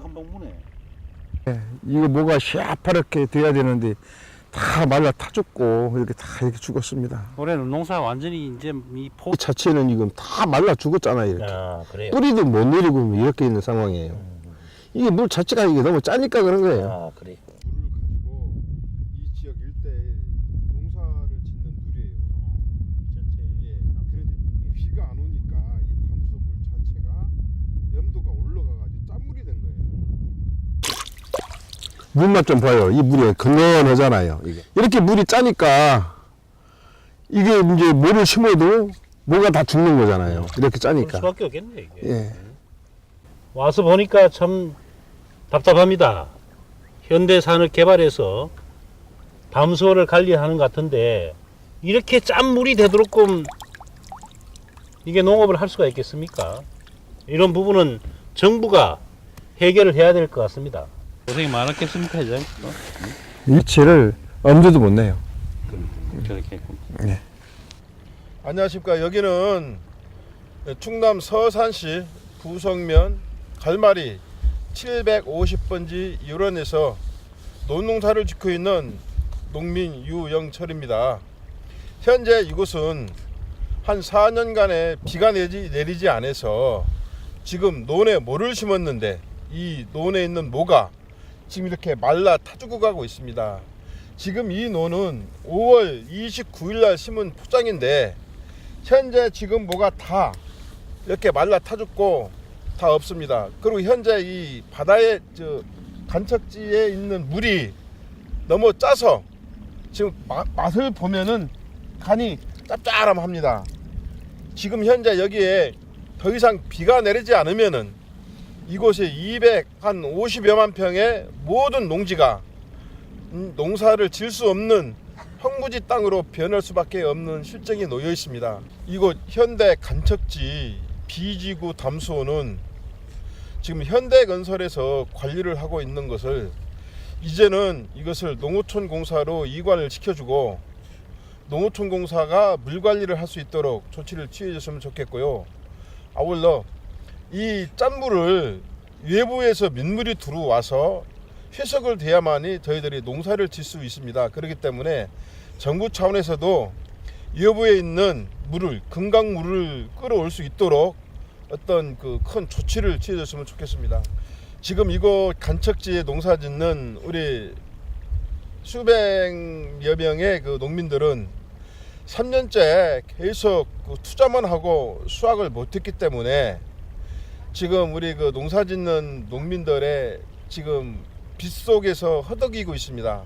한방 무네. 이거 뭐가 시아파랗게 돼야 되는데 다 말라 타 죽고 이렇게 다 이렇게 죽었습니다. 올해는 농사 완전히 이제 이 포. 이 자체는 지금 다 말라 죽었잖아요. 이렇게 아 그래요. 뿌리도 못 내리고 이렇게 있는 상황이에요. 이게 물 자체가 이게 너무 짜니까 그런 거예요. 아 그래. 물을 가지고 이 지역 일대에 농사를 짓는 물이에요. 예. 그런데 비가 안 오니까 이 담수물 자체가 염도가 올라가가지고 짠물이 된 거예요. 물맛 좀 봐요. 이 물이 건강하잖아요. 이게. 이렇게 물이 짜니까 이게 이제 뭐를 심어도 뭐가 다 죽는 거잖아요. 이렇게 그럴 짜니까. 수밖에 없겠네 이게. 예. 와서 보니까 참 답답합니다. 현대 산업 개발해서 담수어를 관리하는 것 같은데 이렇게 짠 물이 되도록끔 이게 농업을 할 수가 있겠습니까? 이런 부분은 정부가 해결을 해야 될 것 같습니다. 고생이 많았겠습니까, 회장? 일치를 엄두도 못 내요. 저렇게 안녕하십니까. 여기는 충남 서산시 부성면 갈마리 750번지 유런에서 논농사를 짓고 있는 농민 유영철입니다. 현재 이곳은 한 4년간의 비가 내지, 내리지 않아서 지금 논에 모를 심었는데 이 논에 있는 모가 지금 이렇게 말라 타 죽어 가고 있습니다. 지금 이 논은 5월 29일 날 심은 포장인데 현재 지금 뭐가 다 이렇게 말라 타 죽고 다 없습니다. 그리고 현재 이 바다의 저 간척지에 있는 물이 너무 짜서 지금 마- 맛을 보면은 간이 짭짤함합니다. 지금 현재 여기에 더 이상 비가 내리지 않으면은 이곳에 200한 50여만 평의 모든 농지가 음, 농사를 질 수 없는 황무지 땅으로 변할 수밖에 없는 실정이 놓여 있습니다. 이곳 현대 간척지 비지구 담수호는 지금 현대건설에서 관리를 하고 있는 것을 이제는 이것을 농어촌 공사로 이관을 시켜주고 농어촌 공사가 물 관리를 할 수 있도록 조치를 취해줬으면 좋겠고요. 아울러 이 짠물을 외부에서 민물이 들어와서 회석을 돼야만이 저희들이 농사를 질 수 있습니다. 그렇기 때문에 정부 차원에서도 여부에 있는 물을 금강물을 끌어올 수 있도록 어떤 그 큰 조치를 취해줬으면 좋겠습니다. 지금 이곳 간척지에 농사 짓는 우리 수백 여 명의 그 농민들은 3년째 계속 그 투자만 하고 수확을 못했기 때문에 지금 우리 그 농사 짓는 농민들의 지금 빗속에서 허덕이고 있습니다.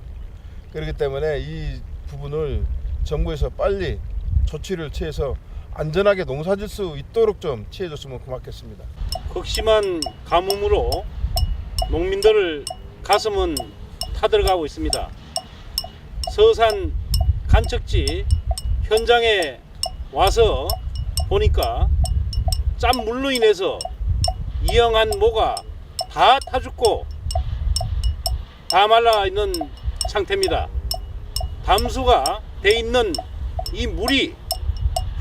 그렇기 때문에 이 부분을 정부에서 빨리 조치를 취해서 안전하게 농사 질 수 있도록 좀 취해줬으면 고맙겠습니다. 극심한 가뭄으로 농민들 가슴은 타들어가고 있습니다. 서산 간척지 현장에 와서 보니까 짠 물로 인해서 이영한 모가 다 타죽고 다 말라 있는 상태입니다. 담수가 돼 있는 이 물이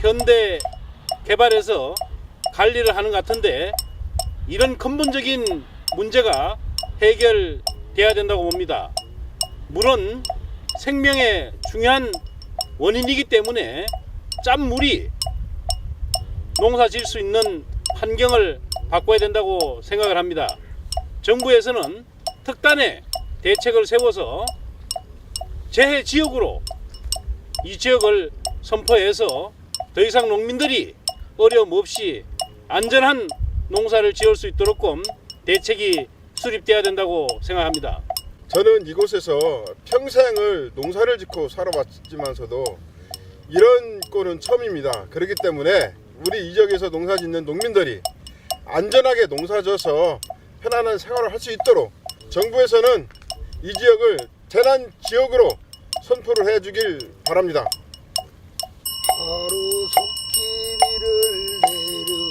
현대 개발해서 관리를 하는 것 같은데 이런 근본적인 문제가 해결돼야 된다고 봅니다. 물은 생명의 중요한 원인이기 때문에 짠물이 농사 지을 수 있는 환경을 바꿔야 된다고 생각을 합니다. 정부에서는 특단의 대책을 세워서 재해 지역으로 이 지역을 선포해서 더 이상 농민들이 어려움 없이 안전한 농사를 지을 수 있도록끔 대책이 수립돼야 된다고 생각합니다. 저는 이곳에서 평생을 농사를 짓고 살아왔지만서도 이런 꼴은 처음입니다. 그렇기 때문에 우리 이 지역에서 농사 짓는 농민들이 안전하게 농사져서 편안한 생활을 할 수 있도록 정부에서는 이 지역을 재난 지역으로 선포를 해주길 바랍니다. 바로 속기비를 내려